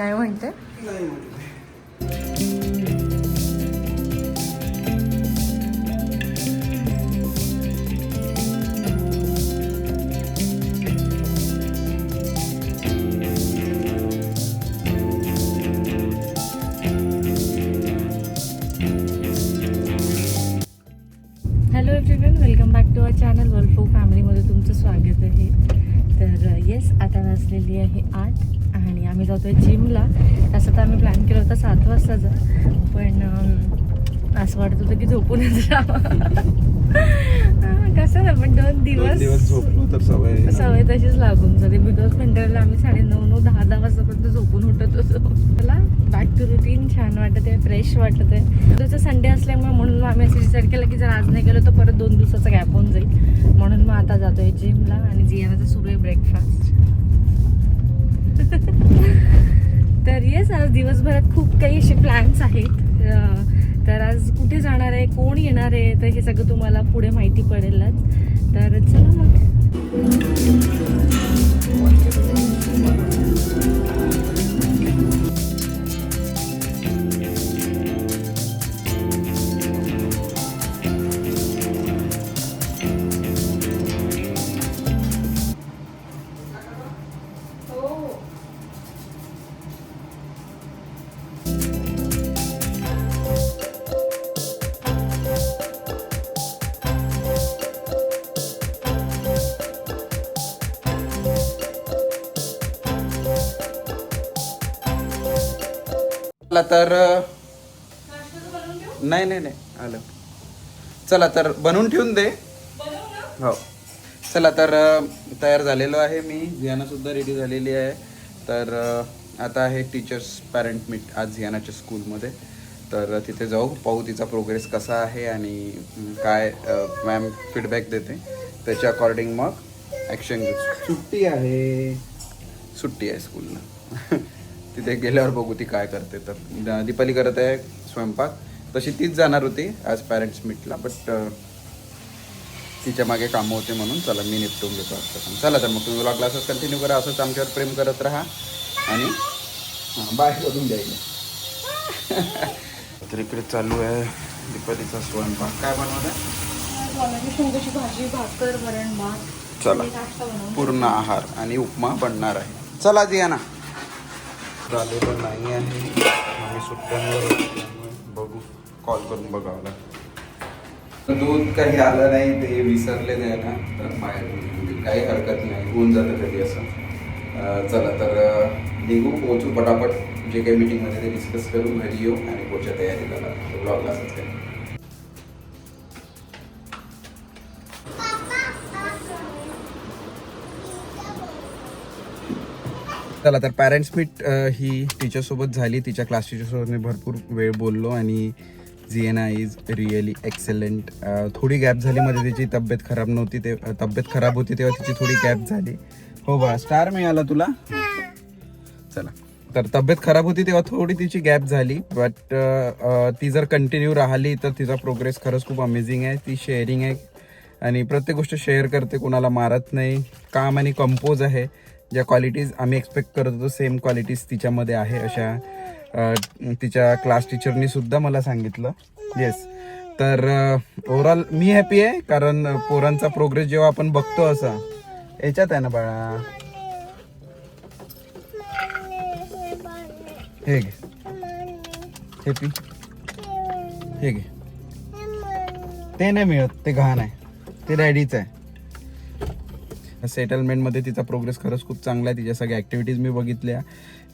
नाही म्हणते नाही म्हणते. आहे जिमला तसं तर आम्ही प्लॅन केलं होतं सात वाजता जा पण असं वाटत होतं की झोपूनच हां, कसं ना पण दोन दिवस दिवस झोपलो तर सवय. सवय तशीच लागून जाते. बिकॉज खंडाळला आम्ही साडे नऊ नऊ दहा दहा वाजतापर्यंत झोपून उठत होतो. मला बॅक टू रुटीन छान वाटत आहे फ्रेश वाटत आहे. त्याचं संडे असल्यामुळे म्हणून मग आम्ही असं विचार केला की जर आज नाही गेलो तर परत दोन दिवसाचा गॅप होऊन जाईल. म्हणून मग आता जातोय जिमला आणि जियानाचा सुरू आहे ब्रेकफास्ट तर येस आज दिवसभरात खूप काही असे प्लॅन्स आहेत. तर आज कुठे जाणार आहे कोण येणार आहे तर हे सगळं तुम्हाला पुढे माहिती पडेलच. तर चला मग. चला तर नाही नाही नाही आलं. चला तर बनवून ठेवून दे. हो. चला तर तयार झालेलो आहे मी. झियाना सुद्धा रेडी झालेली आहे. तर आता आहे टीचर्स पॅरेंट मीट आज झियानाच्या स्कूलमध्ये तर तिथे जाऊ. पाहू तिचा प्रोग्रेस कसा आहे आणि काय मॅम फीडबॅक देते. त्याच्या अकॉर्डिंग मग ॲक्शन घेऊ. सुट्टी आहे. सुट्टी आहे स्कूलला तिथे गेल्यावर बघू ती काय करते. तर दीपाली करत आहे स्वयंपाक. तशी तीच जाणार होती आज पॅरेंट्स मीटला बट तिच्यामागे कामं होते म्हणून चला मी निपटून घेतो काम चला तर मग तुम्ही व्लॉग क्लासेस कंटिन्यू करा असंच आमच्यावर प्रेम करत राहा आणि हां बाहेर बघून द्यायला तर इकडे चालू आहे दीपालीचा स्वयंपाक. काय बनवत आहे? शेंगाची भाजी भाकर वरण भात. चला. पूर्ण आहार आणि उपमा बनणार आहे. चला दिया ना झालेलं नाही आहे. आम्ही सुट्ट्यांवर त्यामुळे बघू. कॉल करून बघावं लागतं दूध काही आलं नाही ते विसरले द्यायला तर बाहेर म्हणजे काही हरकत नाही. होऊन जातं कधी असं. चला तर निघू. पोचू पटापट. जे काही मीटिंगमध्ये ते डिस्कस करू. घरी येऊ आणि पुढच्या तयारीला लागतो ब्लॉगला सबस्क्राईब चला तर पॅरेंट्स मीट ही टीचरसोबत झाली. तिच्या क्लास टीचरसोबत मी भरपूर वेळ बोललो आणि झिएना इज रिअली एक्सेलंट थोडी गॅप झाली मध्ये तिची तब्येत खराब नव्हती ते तब्येत खराब होती तेव्हा तिची थोडी गॅप झाली. हो बा स्टार मिळाला तुला? चला. तर तब्येत खराब होती तेव्हा थोडी तिची गॅप झाली बट ती जर कंटिन्यू राहिली तर तिचा प्रोग्रेस खरंच खूप अमेझिंग आहे. ती शेअरिंग आहे. आणि प्रत्येक गोष्ट शेअर करते कोणाला मारत नाही. काम आणि कंपोज आहे. ज्या क्वालिटीज आम्ही एक्सपेक्ट करत होतो सेम क्वालिटीज तिच्यामध्ये आहे अशा तिच्या क्लास टीचरनी सुद्धा मला सांगितलं. येस तर ओव्हरऑल मी हॅपी आहे कारण पोरांचा प्रोग्रेस जेव्हा आपण बघतो असा याच्यात आहे ना बाळा. हे घे. हे पी हे घे. ते नाही मिळत ते घाण आहे. ते डॅडीचं आहे. सेटलमेंटमध्ये तिचा प्रोग्रेस खरंच खूप चांगला आहे. तिच्या सगळ्या ॲक्टिव्हिटीज मी बघितल्या.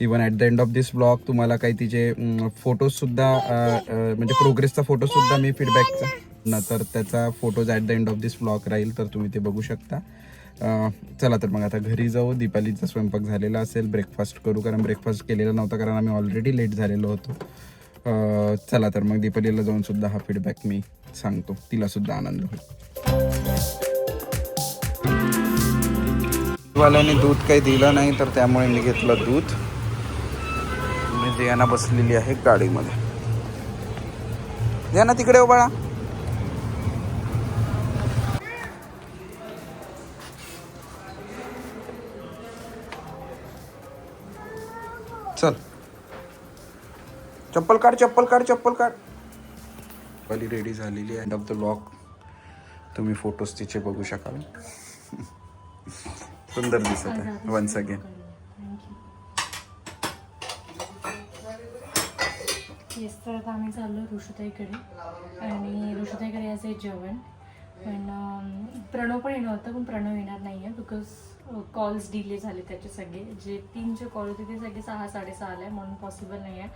Even at the end of this blog तुम्हाला काही तिचे फोटोजसुद्धा म्हणजे प्रोग्रेसचा फोटोसुद्धा मी फीडबॅकचा ना तर त्याचा photos at the end of this blog राहील तर तुम्ही ते बघू शकता. चला तर मग आता घरी जाऊ. दीपालीचा स्वयंपाक झालेला असेल. ब्रेकफास्ट करू कारण ब्रेकफास्ट केलेला नव्हता कारण आम्ही ऑलरेडी लेट झालेलो होतो. चला तर मग दीपालीला जाऊन सुद्धा हा फीडबॅक मी सांगतो. तिला सुद्धा आनंद होईल. वाल्याने दूध काही दिलं नाही तर त्यामुळे मी घेतलं दूध. मी देना बसलेली आहे गाडीमध्ये. दियाना तिकडे हो बाळा चल. चप्पल काढ चप्पल काढ चप्पल काढ. पहिली रेडी झालेली आहे. ऑफ द लॉक तुम्ही फोटोज तिचे बघू शकाल. सुंदर दिसत आहे वन्स अगेन येस तर आता आम्ही चाललो ऋषुताईकडे. आणि ऋषुताईकडे यायचं आहे जेवण. पण प्रणव पण येणार होतं पण प्रणव येणार नाही आहे बिकॉज कॉल्स डिले झाले त्याचे सगळे. जे तीन जे कॉल होते ते सगळे सहा साडेसहा आले म्हणून पॉसिबल नाही आहे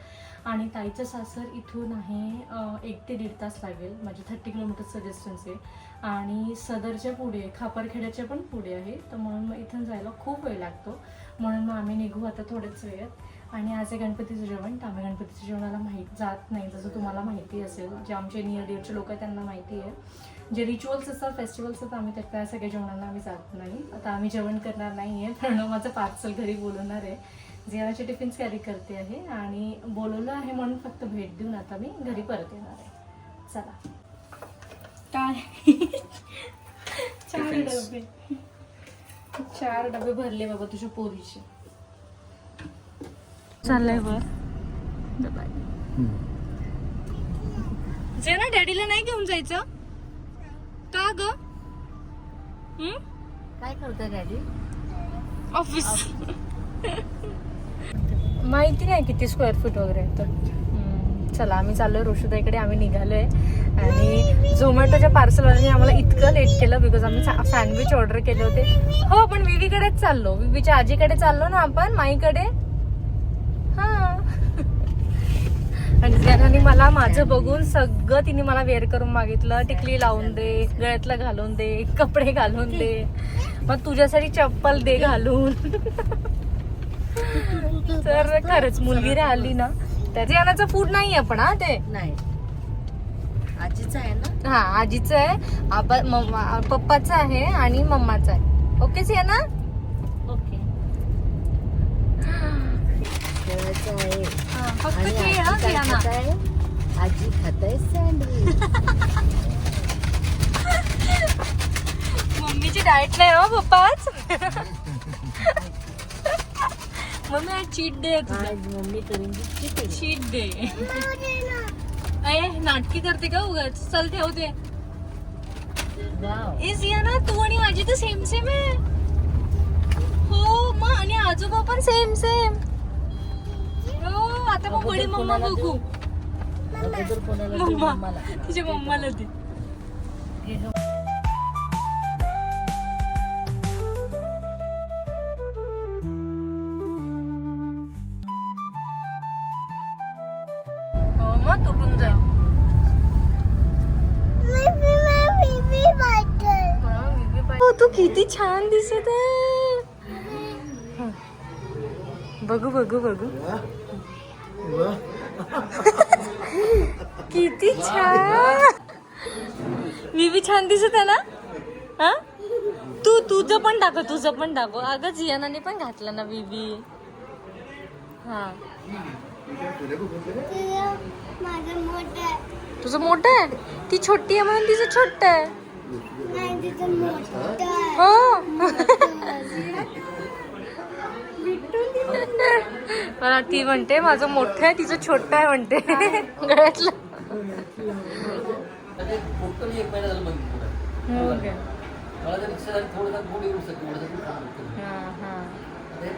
आणि ताईचं सासर इथून आहे एक ते दीड तास लागेल. म्हणजे थर्टी किलोमीटरचं डिस्टन्स आहे. आणि सदरच्या पुढे खापरखेड्याच्या पण पुढे आहे. तर म्हणून मग इथून जायला खूप वेळ लागतो. म्हणून मग आम्ही निघू आता थोड्याच वेळात. आणि आज आहे गणपतीचं जेवण. तर आम्ही गणपतीच्या जेवणाला माहीत जात नाही. जसं तुम्हाला माहिती असेल जे आमचे नियर डिअरचे लोक आहेत त्यांना माहिती आहे. जे रिच्युअल्स असतात फेस्टिवल्स असतात आम्ही त्या सगळ्या जेवणांना आम्ही जात नाही. आता आम्ही जेवण करणार नाही आहे प्रणव माझं पार्सल घरी बोलवणार आहे. जेवणाचे टिफिन्स कॅरी करते आहे. आणि बोलवलं आहे म्हणून फक्त भेट देऊन आता मी घरी परत येणार आहे. चला. काय चार Tiffins. डबे. चार डबे भरले बाबा तुझ्या पोरीचे. चाललंय वर जे ना डॅडीला नाही घेऊन जायचं का ग? काय करतो डॅडी? ऑफिस माहिती नाही किती स्क्वेअर फूट वगैरे आहे तर. चला आम्ही चाललोय ऋषुदाईकडे आम्ही निघालोय. आणि झोमॅटोच्या पार्सलवाल्याने आम्हाला इतकं लेट केलं बिकॉज आम्ही सँडविच ऑर्डर केले होते. हो पण विवीकडेच चाललो. विवीच्या आजीकडे चाललो ना आपण माईकडे. हा. आणि ज्याने मला माझं बघून सगळं तिने मला वेअर करून मागितलं. टिकली लावून दे गळ्यातलं घालून दे कपडे घालून दे. मग तुझ्यासाठी चप्पल दे घालून. तर खरंच मुलगी राहिली ना. तर ज्ञानाचं फूड नाही आहे पण हा ते. नाही. आजीच आहे ना? हा आजीचं आहे. आबा मम्मा पप्पाचं आहे आणि मम्माचं आहे. Okay Siyana okay. खेळायचं आहे. फक्त आणि खेळ हा आजी काय खात आहे? आजी खात आहे सँडविच मम्मीची डाएट नाही हो पप्पाच. मम्मी आज चीट डे आहे तुझा. आज मम्मी करून दिसते चीट डे अय नाटकी करते का उगाच? चल ठेवते वाव. ए सियाना तू आणि माझी तर सेम सेम आहे. हो मग आणि आजोबा पण सेम सेम हो आता मग बडी मम्मा बघू. अगोदर कोणाला देऊ मम्मा. मम्माला? तिच्या मम्माला दे. गं. मग तुटून जाईल हो तू किती छान दिसत आहे. बघू बघू बघू. किती छान. मी बी छान दिसत आहे ना? हा? तू तुझं पण टाक तुझं पण दाखव. अगं जियानाने पण घातलं ना बीबी हा. तुझं मोठं आहे? ती छोटी आहे म्हणून तिचं छोट आहे. हो. मला ती म्हणते माझं मोठं आहे तिचं छोटं आहे म्हणते. गळ्यातलं? मला हा,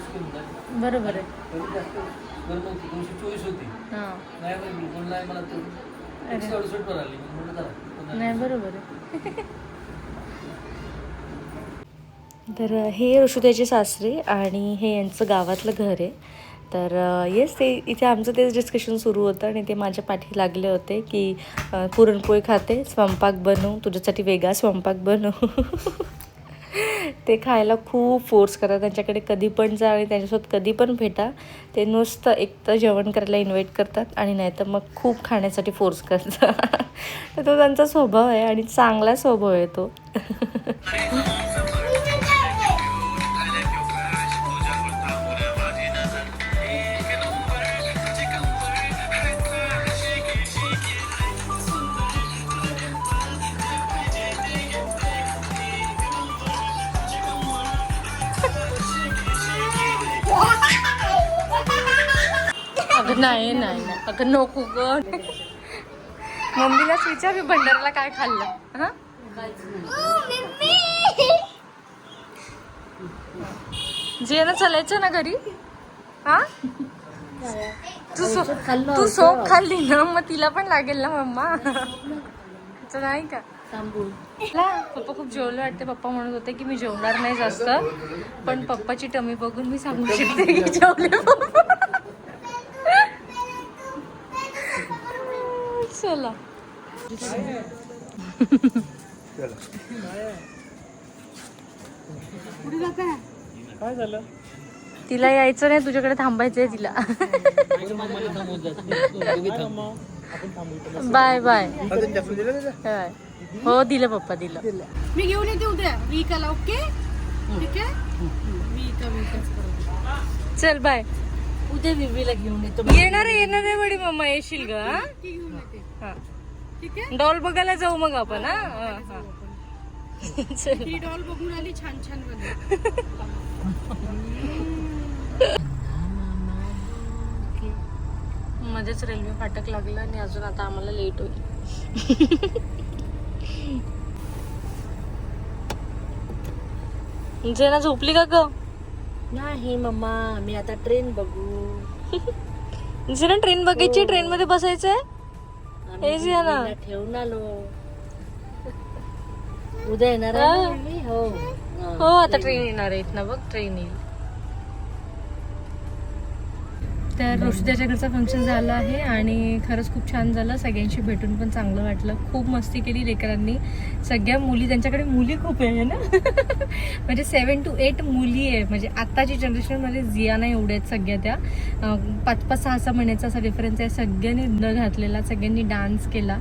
हा. हे बरोबर आहे. हा. नाही आहे. तर हे ऋषुदेचे सासरे आणि हे यांचं गावातलं घर आहे. तर येस ते इथे आमचं तेच डिस्कशन सुरू होतं आणि ते माझ्या पाठी लागले होते की पुरणपोळी खाते स्वयंपाक बनवू तुझ्यासाठी वेगळा स्वयंपाक बनवू. ते खायला खूप फोर्स करतात. त्यांच्याकडे कधी पण जा आणि त्यांच्यासोबत कधी पण भेटा. ते नुसतं एक तर जेवण करायला इन्व्हाइट करतात आणि नाही तर मग खूप खाण्यासाठी फोर्स करतात. तर तो त्यांचा स्वभाव आहे आणि चांगला स्वभाव आहे तो. नाही नाही नाही. अगं नको ग. मम्मीलाच विचार मी भंडाराला काय खाल्लं? हा? जे ना चालायचं ना घरी? हा? तू सो तू सोप खाल्ली ना मग तिला पण लागेल ना मम्मा. तर नाही का? पप्पा खूप जेवलं वाटते. पप्पा म्हणत होते की मी जेवणार नाही जास्त. पण पप्पाची टमी बघून मी सांगू शकते की जेवले चला. काय झालं? तिला यायचं नाही तुझ्याकडे थांबायचंय तिला. आपण थांबू बाय बाय. बाय. हो दिलं पप्पा दिलं. मी घेऊन येते उद्या. वीकाला ओके? ठीक आहे? चल बाय. उद्या विवीला घेऊन येतो. येणार आहे येणार आहे बडी मम्मा येशील ग? घेऊन येते. ठीक आहे? डॉल बघायला जाऊ मग आपण हा? हा हा. डॉल बघून आली छान छानमध्ये. मध्येच रेल्वे फाटक लागलं आणि अजून आता आम्हाला लेट होईल. जेना झोपली का ग? नाही मम्मा. मी आता ट्रेन बघू. जेना ट्रेन बघायची ट्रेन मध्ये बसायचंय? हे जे ना. ठेवून आलो उद्या येणार आहे ना हा. हो आता ट्रेन येणार आहे ना बघ ट्रेन येईल तर ऋषिताच्या घरचं फंक्शन झालं आहे आणि खरंच खूप छान झालं. सगळ्यांशी भेटून पण चांगलं वाटलं. खूप मस्ती केली लेकरांनी. सगळ्या मुली त्यांच्याकडे मुली खूप आहे ना? म्हणजे सेवन टू एट मुली आहे. म्हणजे आत्ताची जनरेशनमध्ये जियाना एवढ्या आहेत सगळ्या त्या. पाच पाच सहा सहा महिन्याचा असा डिफरन्स आहे. सगळ्यांनी न घातलेला सगळ्यांनी डान्स केला.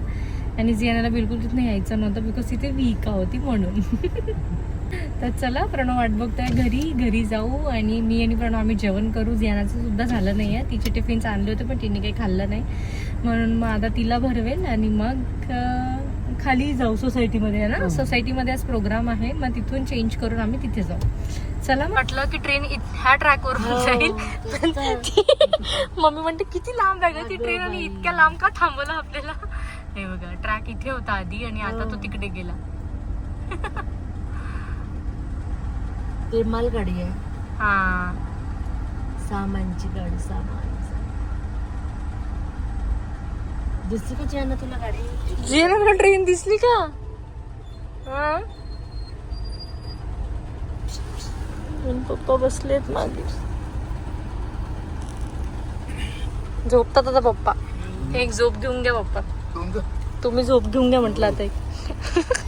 आणि जियानाला बिलकुल तिथं यायचं नव्हतं बिकॉज तिथे विका होती म्हणून. तर चला प्रणव वाट बघतोय. घरी घरी जाऊ आणि मी आणि प्रणव आम्ही जेवण करू. जियानाचं सुद्धा झालं नाही आहे तिचे टिफिन्स आणले होते पण तिने काही खाल्लं नाही. म्हणून मग आता तिला भरवेल आणि मग खाली जाऊ सोसायटीमध्ये आहे ना? सोसायटीमध्ये आज प्रोग्राम आहे. मग तिथून चेंज करून आम्ही तिथे जाऊ. चला म्हटलं की ट्रेन ह्या ट्रॅकवर जाईल. पण ती- मम्मी म्हणते किती लांब आहे ती ट्रेन आणि इतक्या लांब का थांबवलं आपल्याला? हे बघा ट्रॅक इथे होता आधी आणि आता तो तिकडे गेला. ते मालगाडी आहे. हा. सामानची गाडी सामान. दिसली का ना तुला गाडी? जियाला ट्रेन दिसली का? हा? पप्पा बसलेत मागे. झोपतात आता पप्पा. एक झोप घेऊन घ्या पप्पा. तुम्ही झोप घेऊन घ्या म्हटलं आता एक.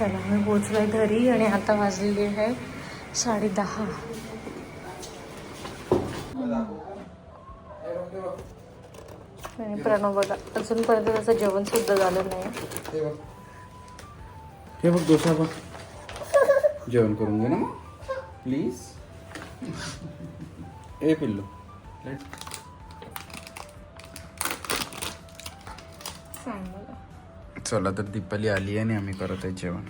चला मी पोचलोय घरी आणि आता वाजलेली आहे साडे दहा. प्रणव बघा अजूनपर्यंत त्याचं जेवण सुद्धा झालं नाही. हे बघ डोसा बघ. जेवण करून घे ना प्लीज ए पिल्लू. सांग. चला तर दीपाली आली आहे आणि आम्ही करत आहे जेवण.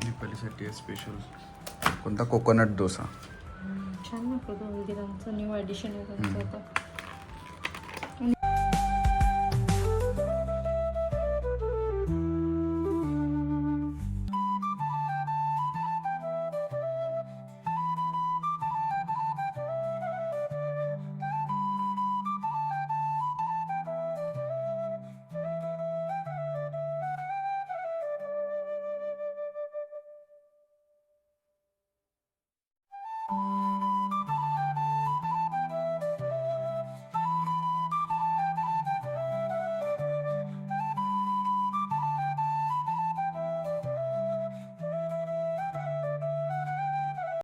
दीपालीसाठी आहे स्पेशल कोणता कोकोनट डोसा? छान नको हल्दीरामचं न्यू ॲडिशन आहे त्यांचं आता.